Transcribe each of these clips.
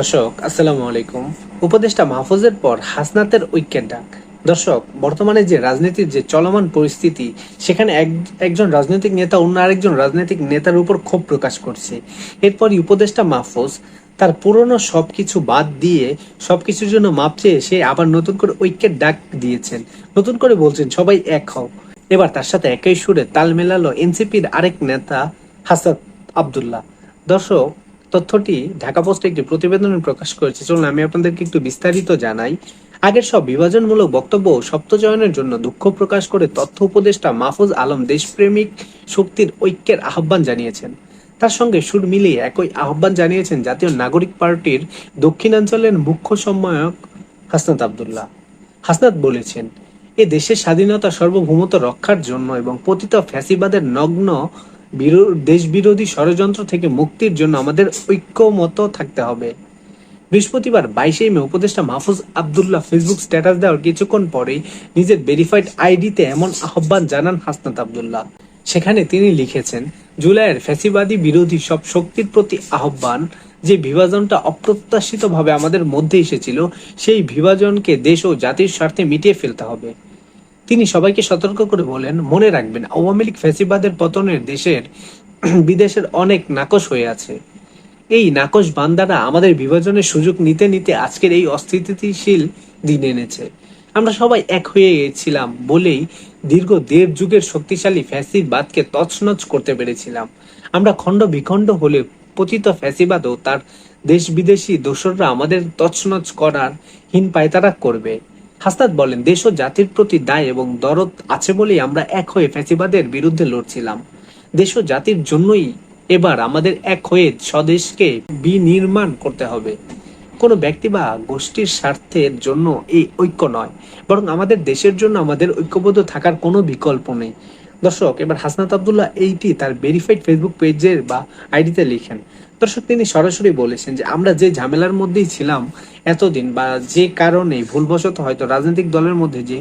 দর্শক, আসসালামু আলাইকুম। উপদেষ্টা মাহফুজের পর হাসনাতের ঐক্যের ডাক দর্শক, বর্তমানে যে রাজনীতির যে চলমান পরিস্থিতি, সেখানে এক, একজন রাজনৈতিক নেতা অন্য আরেকজন রাজনৈতিক নেতার উপর ক্ষোভ প্রকাশ করছে। এরপরই উপদেষ্টা মাহফুজ তার পুরনো সবকিছু বাদ দিয়ে সবকিছুর জন্য মাপ চেয়ে সে আবার নতুন করে ঐক্যের ডাক দিয়েছেন। নতুন করে বলছেন, সবাই এক হও। এবার তার সাথে একই সুরে তাল মেলালো এনসিপির আরেক নেতা হাসাত আব্দুল্লাহ। দর্শক তথ্যটি ঢাকা পোস্টে একটি প্রতিবেদনে প্রকাশ করেছে। চলুন আমি আপনাদেরকে একটু বিস্তারিত জানাই। আগের সব বিভাজনমূলক বক্তব্য ও সপ্তচয়নের জন্য দুঃখ প্রকাশ করে তথ্য উপদেষ্টা মাহফুজ আলম দেশপ্রেমিক শক্তির ঐক্যের আহ্বান জানিয়েছেন। তার সঙ্গে সুর মিলিয়ে একই আহ্বান জানিয়েছেন জাতীয় নাগরিক পার্টির দক্ষিণাঞ্চলের মুখ্য সম্মায়ক হাসনাত আবদুল্লাহ। হাসনাত বলেছেন, এ দেশের স্বাধীনতা সার্বভৌমত্ব রক্ষার জন্য এবং পতিত ফ্যাসিবাদের নগ্ন বিরো- দেশবিরোধী ষড়যন্ত্র থেকে মুক্তির জন্য আমাদের ঐক্যমত থাকতে হবে। বৃহস্পতিবার বাইশে মে উপদেষ্টা মাহফুজ আবদুল্লাহ ফেসবুক স্ট্যাটাস দেওয়ার কিছুক্ষণ পরেই নিজের ভেরিফাইড আইডিতে এমন আহ্বান জানান হাসনাত আবদুল্লাহ। সেখানে তিনি লিখেছেন, জুলাইয়ের ফ্যাসিবাদী বিরোধী সব শক্তির প্রতি আহ্বান, যে বিভাজনটা অপ্রত্যাশিতভাবে আমাদের মধ্যে এসেছিল, সেই বিভাজনকে দেশ ও জাতির স্বার্থে মিটিয়ে ফেলতে হবে। তিনি সবাইকে সতর্ক করে বলেন, মনে রাখবেন, আওয়ামী লীগ ফ্যাসিবাদের পতনের দেশের, বিদেশের অনেক নাকশ হয়ে আছে। এই নাকশ বান্দারা আমাদের বিভাজনের সুযোগ নিতে নিতে আজকের এই অস্থিতিশীল দিন এনেছে। আমরা সবাই এক হয়ে গেছিলাম বলেই দীর্ঘ দেড় যুগের শক্তিশালী ফ্যাসিবাদকে তছনছ করতে পেরেছিলাম। আমরা খণ্ড বিখণ্ড হলে পতিত ফ্যাসিবাদ ও তার দেশ বিদেশি দোসররা আমাদের তছনছ করার হীন পায়তারা করবে। হাসনাত বলেন, দেশ ও জাতির প্রতি দায় এবং দরদ আছে বলেই আমরা এক হয়ে ফ্যাসিবাদের বিরুদ্ধে লড়ছিলাম। দেশ ও জাতির জন্যই এবার আমাদের এক হয়ে স্বদেশকে বিনির্মাণ করতে হবে। কোনো ব্যক্তি বা গোষ্ঠীর স্বার্থের জন্য এই ঐক্য নয়, বরং আমাদের দেশের জন্য আমাদের ঐক্যবদ্ধ থাকার কোনো বিকল্প নেই। দর্শক, এবার হাসনাত আবদুল্লাহ এইটি তার ভেরিফাইড ফেসবুক পেজের বা আইডিতে লিখেন। দর্শক তিনি সরাসরি বলেছেন যে আমরা যে ঝামেলার মধ্যেই ছিলাম এতদিন বা যে কারণে ভুলবশত হয়তো রাজনৈতিক দলের মধ্যে যে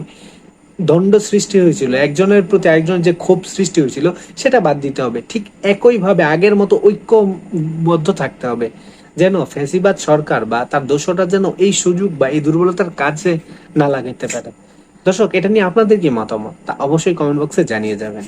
দণ্ড সৃষ্টি হয়েছিল, একজনের প্রতি আরেকজনের যে ক্ষোভ সৃষ্টি হয়েছিল, সেটা বাদ দিতে হবে। ঠিক একইভাবে আগের মতো ঐক্যবদ্ধ থাকতে হবে। যেন ফ্যাসিবাদ সরকার বা তার দোষটা যেন এই সুযোগ বা এই দুর্বলতার কাজে না লাগাইতে পারে। দর্শক, এটা নিয়ে আপনাদের কি মতামত? তা অবশ্যই কমেন্ট বক্সে জানিয়ে যাবেন।